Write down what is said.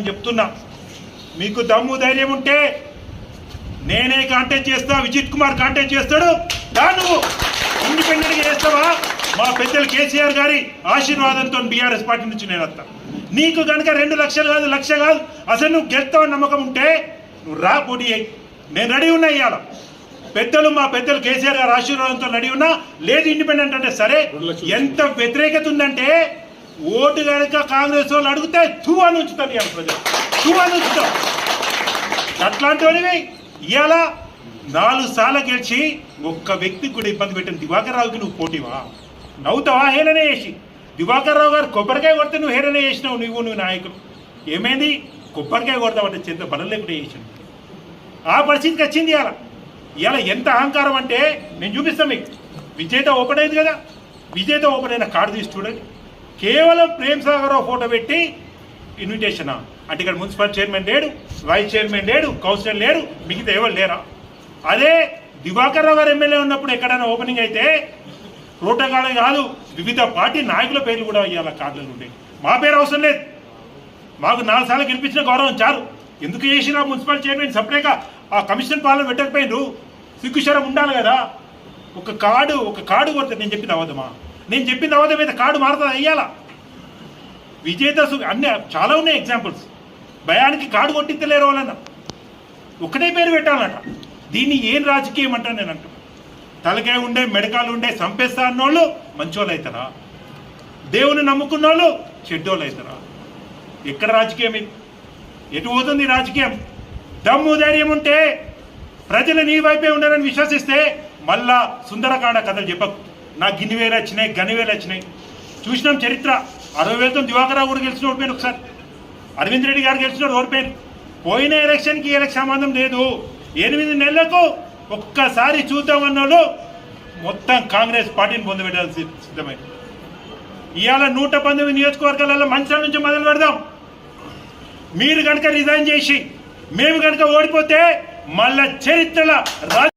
నేను చెప్తున్నా. మీకు దమ్ము ధైర్యం ఉంటే నేనే కాంటాక్ట్ చేస్తా విజిత్ కుమార్ కాంటాక్ట్ చేస్తాడు. దా నువ్వు. ఇండిపెండెంట్గా చేస్తావా? మా పెద్దలు కేసీఆర్ గారి ఆశీర్వాదంతో బీఆర్ఎస్ పార్టీ నుంచి నేను వస్తా. నీకు కనుక రెండు లక్షలు కాదు లక్ష కాదు అసలు నువ్వు గెలుస్తావని నమ్మకం ఉంటే నువ్వు రా పోటీ అయ్యి. నేను రెడీ ఉన్నా ఇవాళ పెద్దలు మా పెద్దలు కేసీఆర్ గారి ఆశీర్వాదంతో రెడీ ఉన్నా. లేదు ఇండిపెండెంట్ అంటే సరే. ఎంత వ్యతిరేకత ఉందంటే ఓటు కనుక కాంగ్రెస్ వాళ్ళు అడిగితే తూ అని ఉంచుతాను ఇవాళ ప్రజలు. తూ అని ఉంచుతాం అట్లాంటి ఇవాళ నాలుగు సార్లు గెలిచి ఒక్క వ్యక్తికి కూడా ఇబ్బంది పెట్టిన దివాకర్ రావుకి నువ్వు పోటీవా? నవ్వుతావా? హేళనే చేసి. దివాకర్ రావు గారు కొబ్బరికాయ కొడితే నువ్వు హేళనే చేసినావు నువ్వు నువ్వు నాయకులు ఏమైంది? కొబ్బరికాయ కొడతావంటే చింత బలం లేకుండా చేసాను ఆ పరిస్థితికి వచ్చింది ఇవాళ. ఇవాళ ఎంత అహంకారం అంటే నేను చూపిస్తాను మీకు. విజేత ఓపెన్ అయింది కదా. విజేత ఓపెన్ అయిన కార్డు తీసి చూడండి. కేవలం ప్రేమ్ సాగర్ ఫోటో పెట్టి ఇన్విటేషనా అంటే ఇక్కడ మున్సిపల్ చైర్మన్ లేడు వైస్ చైర్మన్ లేడు కౌన్సిలర్ లేడు మిగతా ఎవరు లేరా? అదే దివాకర్ రావు గారు ఎమ్మెల్యే ఉన్నప్పుడు ఎక్కడైనా ఓపెనింగ్ అయితే ప్రోటోకాల్ కాదు వివిధ పార్టీ నాయకుల పేర్లు కూడా ఇవాళ కార్డులు ఉండేవి మా పేరు అవసరం లేదు. మాకు నాలుగు సార్లు గెలిపించిన గౌరవం చాలు. ఎందుకు చేసినా మున్సిపల్ చైర్మన్ సపరేట్గా ఆ కమిషన్ పాలన పెట్టకపోయినరు సిగ్గుశరం ఉండాలి కదా. ఒక కార్డు ఒక కార్డు కొడితే నేను చెప్పింది అవద్దమా నేను చెప్పిన తర్వాత మీద కార్డు మారుతుంది? అయ్యాలా విజేత సు- అన్ని చాలా ఉన్నాయి ఎగ్జాంపుల్స్ భయానికి కార్డు కొట్టించలేరు వాళ్ళన్న ఒకటే పేరు పెట్టాలట. దీన్ని ఏం రాజకీయం అంటాను నేను అంటున్నా. తలకాయ ఉండే మెడకాలు ఉండే చంపేస్తా అన్నోళ్ళు మంచోళ్ళు అవుతారా దేవుని నమ్ముకున్న వాళ్ళు చెడ్డోళ్ళు అవుతారా ఎక్కడ రాజకీయం ఇది? ఎటు పోతుంది రాజకీయం? దమ్ము ధైర్యం ఉంటే ప్రజలు నీ వైపే ఉండాలని విశ్వసిస్తే మళ్ళా సుందరకాండ కథలు చెప్పకు. నాకు గిన్ని వేలు వచ్చినాయి గని వేలు వచ్చినాయి. చూసినాం చరిత్ర. అరవై వేలతో దివాకరావు కూడా గెలిచిన ఓడిపోయాను ఒకసారి. అరవింద్ రెడ్డి గారు గెలిచినాడు ఓడిపోయాను పోయిన ఎలక్షన్కి ఈ ఎలక్షన్ సంబంధం లేదు. ఎనిమిది నెలలకు ఒక్కసారి చూద్దామన్న వాళ్ళు మొత్తం కాంగ్రెస్ పార్టీని పొందబెట్టాల్సి సిద్ధమైంది. ఇవాళ నూట పంతొమ్మిది నియోజకవర్గాలలో మంచాల నుంచి మొదలు పెడదాం. మీరు కనుక రిజైన్ చేసి మేము కనుక ఓడిపోతే మళ్ళా చరిత్రల రాజ